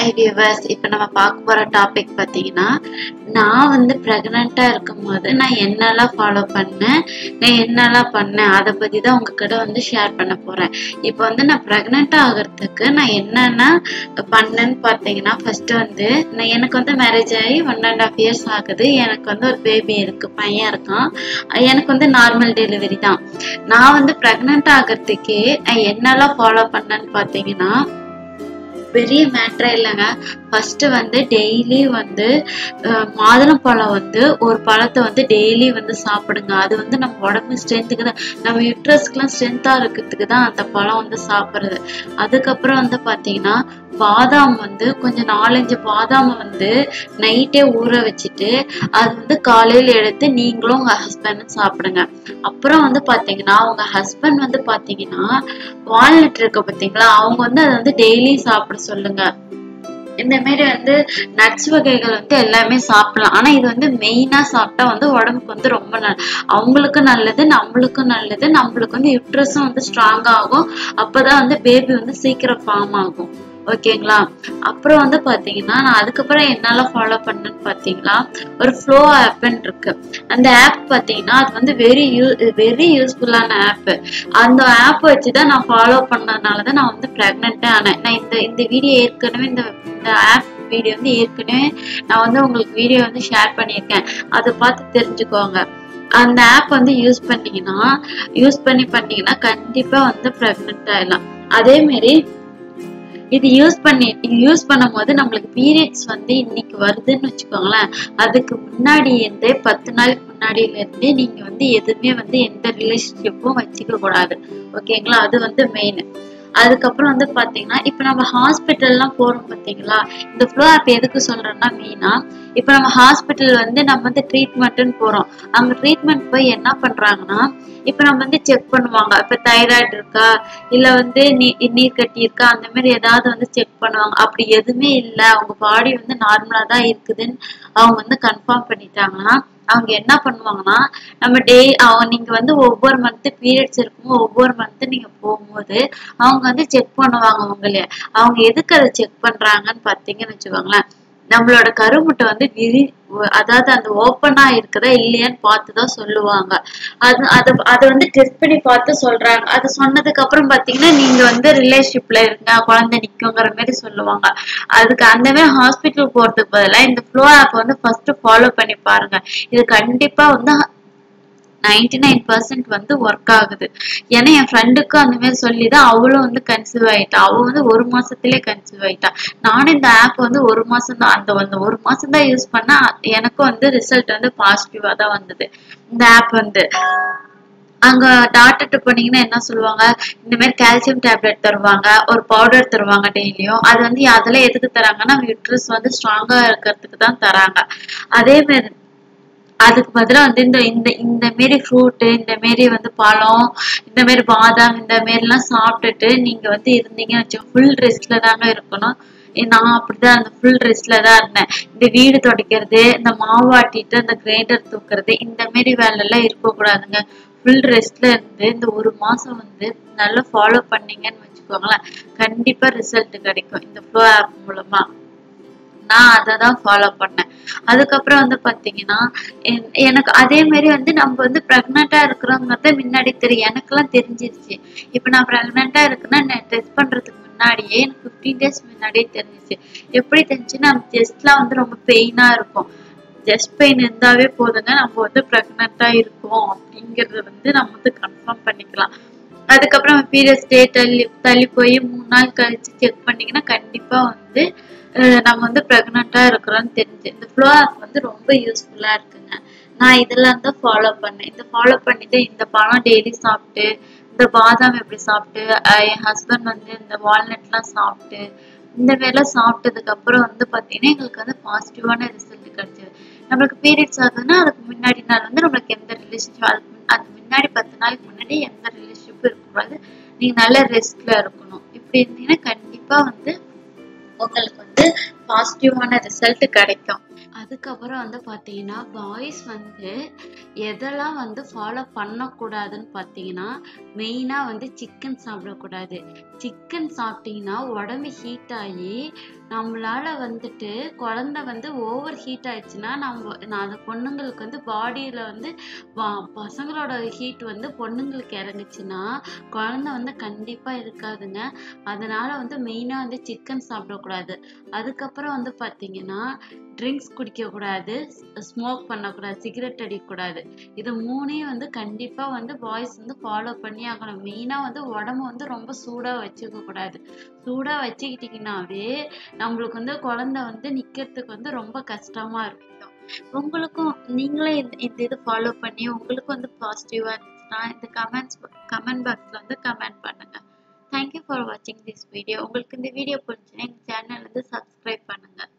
High viewers இப்போ நம்ம பார்க்க போகிற டாபிக் பார்த்தீங்கன்னா நான் வந்து ப்ரெக்னெண்ட்டாக இருக்கும்போது நான் என்னெல்லாம் ஃபாலோ பண்ணேன் நான் என்னெல்லாம் பண்ணேன் அதை பற்றி தான் உங்ககிட்ட வந்து ஷேர் பண்ண போகிறேன் இப்போ வந்து நான் ப்ரெக்னெண்ட்டாக ஆகிறதுக்கு நான் என்னென்ன பண்ணேன்னு பார்த்தீங்கன்னா ஃபஸ்ட்டு வந்து நான் எனக்கு வந்து மேரேஜ் ஆகி ஒன் அண்ட் ஆஃப் இயர்ஸ் ஆகுது. எனக்கு வந்து ஒரு பேபி இருக்குது பையன் இருக்கான். எனக்கு வந்து நார்மல் டெலிவரி தான். நான் வந்து ப்ரெக்னெண்ட் ஆகிறதுக்கே நான் என்னெல்லாம் ஃபாலோ பண்ணேன்னு பார்த்தீங்கன்னா பெரிய மேட்ரே இல்லைங்க. ஃபர்ஸ்ட் வந்து டெய்லி வந்து மாதுளம்பழம் வந்து ஒரு பழத்தை வந்து டெய்லி வந்து சாப்பிடுங்க. அது வந்து நம்ம உடம்பு ஸ்ட்ரென்த்துக்கு தான். நம்ம யூட்ரஸ்க்குலாம் ஸ்ட்ரென்த்தாக இருக்கிறதுக்கு தான் அந்த பழம் வந்து சாப்பிட்றது. அதுக்கப்புறம் வந்து பார்த்தீங்கன்னா பாதாம் வந்து கொஞ்சம் நாலஞ்சு பாதாமை வந்து நைட்டே ஊற வச்சுட்டு அது வந்து காலையில் எடுத்து நீங்களும் உங்கள் ஹஸ்பண்டும் சாப்பிடுங்க. அப்புறம் வந்து பார்த்தீங்கன்னா உங்க ஹஸ்பண்ட் வந்து பார்த்தீங்கன்னா வால்நட் இருக்கு பார்த்தீங்களா அவங்க வந்து அதை வந்து டெய்லி சாப்பிட சொல்லுங்க. இந்த மாரி வந்து நட்ஸ் வகைகள் வந்து எல்லாமே சாப்பிடலாம். ஆனா இது வந்து மெயினா சாப்பிட்டா வந்து உடம்புக்கு வந்து ரொம்ப நல்ல அவங்களுக்கும் நல்லது நம்மளுக்கும் நல்லது நம்மளுக்கு வந்து யுட்ரஸும் வந்து ஸ்ட்ராங் ஆகும். அப்பதான் வந்து பேபி வந்து சீக்கிரம் ஃபார்ம் ஆகும். ஓகேங்களா? அப்புறம் வந்து பாத்தீங்கன்னா நான் அதுக்கப்புறம் என்னால ஃபாலோ பண்ணேன்னு பாத்தீங்களா ஒரு ஃப்ளோ ஆப்னு இருக்கு. அந்த ஆப் பாத்தீங்கன்னா அது வந்து வெரி யூ வெரி யூஸ்ஃபுல்லான ஆப் அந்த ஆப் வச்சுதான் நான் ஃபாலோ பண்ணதுனால தான் நான் வந்து ப்ரெக்னெண்ட்டே ஆனேன். நான் இந்த இந்த வீடியோ ஏற்கனவே இந்த இந்த ஆப் வீடியோ வந்து ஏற்கனவே நான் வந்து உங்களுக்கு வீடியோ வந்து ஷேர் பண்ணியிருக்கேன். அதை பார்த்து தெரிஞ்சுக்கோங்க. அந்த ஆப் வந்து யூஸ் பண்ணீங்கன்னா யூஸ் பண்ணி பண்ணீங்கன்னா கண்டிப்பா வந்து ப்ரெக்னென்ட் ஆயிடலாம். அதே மாதிரி இது யூஸ் பண்ணி யூஸ் பண்ணும் போது நம்மளுக்கு பீரியட்ஸ் வந்து இன்னைக்கு வருதுன்னு வச்சுக்கோங்களேன். அதுக்கு முன்னாடி இருந்தே பத்து நாளுக்கு முன்னாடியில இருந்தே நீங்க வந்து எதுவுமே வந்து எந்த ரிலேஷன்ஷிப்பும் வச்சுக்க கூடாது. ஓகேங்களா அது வந்து மெயின் அதுக்கப்புறம் வந்து பாத்தீங்கன்னா இப்ப நம்ம ஹாஸ்பிட்டல்லாம் போறோம் பாத்தீங்களா? இந்த ஃப்ளோ ஆப் எதுக்கு சொல்றேன்னா மெயினா இப்ப நம்ம ஹாஸ்பிட்டல் வந்து நம்ம வந்து ட்ரீட்மெண்ட்னு போறோம். அங்க ட்ரீட்மெண்ட் போய் என்ன பண்றாங்கன்னா இப்ப நம்ம வந்து செக் பண்ணுவாங்க. இப்ப தைராய்டு இருக்கா? இல்ல வந்து நீ நீர் கட்டி இருக்கா? அந்த மாதிரி ஏதாவது வந்து செக் பண்ணுவாங்க. அப்படி எதுவுமே இல்லை. அவங்க பாடி வந்து நார்மலா தான் இருக்குதுன்னு அவங்க வந்து கன்ஃபார்ம் பண்ணிட்டாங்கன்னா அவங்க என்ன பண்ணுவாங்கன்னா நம்ம டே அவங்க நீங்க வந்து ஒவ்வொரு மந்த் பீரியட்ஸ் இருக்கும் ஒவ்வொரு மந்த் நீங்க போகும்போது அவங்க வந்து செக் பண்ணுவாங்க உங்களே. அவங்க எதுக்கு அதை செக் பண்றாங்கன்னு பாத்தீங்கன்னு வச்சுக்கோங்களேன். நம்மளோட கருமுட்டை வந்து விரி அதாவது அந்த ஓப்பனா இருக்குதா இல்லையான்னு பார்த்துதான் சொல்லுவாங்க. அது அதை அதை வந்து டெஸ்ட் பண்ணி பார்த்து சொல்றாங்க. அது சொன்னதுக்கு அப்புறம் பாத்தீங்கன்னா நீங்க வந்து ரிலேஷன்ஷிப்ல இருங்க குழந்தை நிக்குங்கிற மாதிரி சொல்லுவாங்க. அதுக்கு அந்த மாதிரி ஹாஸ்பிட்டல் போறதுக்கு பதிலாக இந்த ஃப்ளோ ஆப் வந்து ஃபர்ஸ்ட் ஃபாலோ பண்ணி பாருங்க. இது கண்டிப்பா வந்து நைன்டி நைன் பர்சன்ட் வந்து ஒர்க் ஆகுது. ஏன்னா என் ஃப்ரெண்டுக்கும் அந்த மாதிரி சொல்லிதான் அவளும் வந்து கன்சீவ் ஆயிட்டா. அவள் வந்து ஒரு மாசத்துலயே கன்சீவ் ஆயிட்டா. நானும் இந்த ஆப் வந்து ஒரு மாசம் தான் அந்த வந்து ஒரு மாசம் தான் யூஸ் பண்ணா எனக்கும் வந்து ரிசல்ட் வந்து பாசிட்டிவா தான் வந்தது. இந்த ஆப் வந்து. அங்க டாக்டர்கிட்ட போனீங்கன்னா என்ன சொல்லுவாங்க? இந்த மாதிரி கால்சியம் டேப்லெட் தருவாங்க ஒரு பவுடர் தருவாங்க டெய்லியும். அது வந்து அதெல்லாம் எதுக்கு தராங்கன்னா யூட்ரஸ் வந்து ஸ்ட்ராங்கா இருக்கிறதுக்கு தான் தராங்க. அதே மாதிரி அதுக்கு பதிலாக வந்து இந்த இந்த இந்த மாரி ஃப்ரூட்டு இந்த மாரி வந்து பழம் இந்த மாரி பாதாம் இந்த மாரிலாம் சாப்பிட்டுட்டு நீங்கள் வந்து இருந்தீங்கன்னு வச்சு ஃபுல் ரெஸ்ட்ல தாங்க இருக்கணும். நான் அப்படிதான் அந்த ஃபுல் ரெஸ்ட்ல தான் இருந்தேன். இந்த வீடு துடைக்கிறது இந்த மாவாட்டிட்டு அந்த கிரைண்டர் தூக்குறது இந்த மாரி வேலை எல்லாம் இருக்கக்கூடாதுங்க. ஃபுல் ரெஸ்ட்ல இருந்து இந்த ஒரு மாசம் வந்து நல்லா ஃபாலோ பண்ணீங்கன்னு வச்சுக்கோங்களேன். கண்டிப்பா ரிசல்ட் கிடைக்கும் இந்த ஃப்ளோ ஆப் மூலமா. நான் அதை தான் ஃபாலோ பண்ணேன். அதுக்கப்புறம் வந்து பார்த்தீங்கன்னா எனக்கு அதே மாதிரி வந்து நம்ம வந்து ப்ரெக்னெண்ட்டாக இருக்கிறோங்கிறத முன்னாடி தெரியும் எனக்கெல்லாம் தெரிஞ்சிருச்சு. இப்போ நான் ப்ரெக்னெண்ட்டாக இருக்குன்னா நான் டெஸ்ட் பண்ணுறதுக்கு முன்னாடியே எனக்கு ஃபிஃப்டீன் டேஸ் முன்னாடியே தெரிஞ்சிச்சு எப்படி தெரிஞ்சுன்னா நம்ம டெஸ்ட்லாம் வந்து ரொம்ப பெயினாக இருக்கும். ஜஸ்ட் பெயின் இருந்தாவே போதுங்க. நம்ம வந்து ப்ரெக்னெண்ட்டாக இருக்கோம் அப்படிங்கிறத வந்து நம்ம வந்து கன்ஃபார்ம் பண்ணிக்கலாம். அதுக்கப்புறம் பீரியட்ஸ் டே தள்ளி தள்ளி போய் மூணு நாள் கழிச்சு செக் பண்ணிங்கன்னா கண்டிப்பாக வந்து நம்ம வந்து ப்ரெக்னெண்ட்டாக இருக்கிறோன்னு தெரிஞ்சு. இந்த ஃப்ளோ ஆப் வந்து ரொம்ப யூஸ்ஃபுல்லாக இருக்குங்க. நான் இதெல்லாம் தான் ஃபாலோ பண்ணேன். இந்த ஃபாலோ பண்ணிட்டு இந்த பழம் டெய்லி சாப்பிட்டு இந்த பாதாம் எப்படி சாப்பிட்டு என் ஹஸ்பண்ட் வந்து இந்த வால்நட்லாம் சாப்பிட்டு இந்த மாதிரிலாம் சாப்பிட்டதுக்கப்புறம் வந்து பார்த்தீங்கன்னா எங்களுக்கு வந்து பாசிட்டிவான ரிசல்ட் கிடைச்சது. நம்மளுக்கு பீரியட்ஸ் ஆகுதுன்னா அதுக்கு முன்னாடி நாள் வந்து நம்மளுக்கு எந்த ரிலேஷன்ஷிப் அதுக்கு அது முன்னாடி பத்து நாளைக்கு முன்னாடி எந்த ரிலேஷன்ஷிப்பும் இருக்கக்கூடாது. நீங்கள் நல்ல ரெஸ்ட்டில் இருக்கணும். இப்படி இருந்தீங்கன்னா கண்டிப்பாக வந்து உங்களுக்கு வந்து பாசிட்டிவான ரிசல்ட் கிடைக்கும். அதுக்கப்புறம் வந்து பார்த்தீங்கன்னா பாய்ஸ் வந்து எதெல்லாம் வந்து ஃபாலோ பண்ணக்கூடாதுன்னு பார்த்தீங்கன்னா மெயினாக வந்து சிக்கன் சாப்பிடக்கூடாது. சிக்கன் சாப்பிட்டீங்கன்னா உடம்பு ஹீட் ஆகி நம்மளால வந்துட்டு குழந்தை வந்து ஓவர் ஹீட் ஆயிடுச்சுன்னா நம்ம நான் அந்த பொண்ணுங்களுக்கு வந்து பாடியில் வந்து பசங்களோட ஹீட் வந்து பொண்ணுங்களுக்கு இறங்குச்சுன்னா குழந்தை வந்து கண்டிப்பாக இருக்காதுங்க. அதனால வந்து மெயினாக வந்து சிக்கன் சாப்பிடக்கூடாது. அதுக்கப்புறம் வந்து பார்த்தீங்கன்னா ட்ரிங்க்ஸ் குடிக்கக்கூடாது ஸ்மோக் பண்ணக்கூடாது சிகரெட் அடிக்கக்கூடாது. இது மூணையும் வந்து கண்டிப்பாக வந்து பாய்ஸ் வந்து ஃபாலோ பண்ணி ஆகணும். மெயினாக வந்து உடம்ப வந்து ரொம்ப சூடாக வச்சுக்க கூடாது சூடாக வச்சுக்கிட்டிங்கனாவே நம்மளுக்கு வந்து குழந்தை வந்து நிற்கிறதுக்கு வந்து ரொம்ப கஷ்டமாக இருக்கும். உங்களுக்கும் நீங்களே இந்த இந்த இது ஃபாலோ பண்ணி உங்களுக்கும் வந்து பாசிட்டிவாக இருந்துச்சுன்னா இந்த கமெண்ட்ஸ் கமெண்ட் பாக்ஸில் வந்து கமெண்ட் பண்ணுங்கள் தேங்க்யூ ஃபார் வாட்சிங் திஸ் வீடியோ உங்களுக்கு இந்த வீடியோ பிடிச்சுன்னா எங்கள் சேனல் வந்து சப்ஸ்கிரைப் பண்ணுங்கள்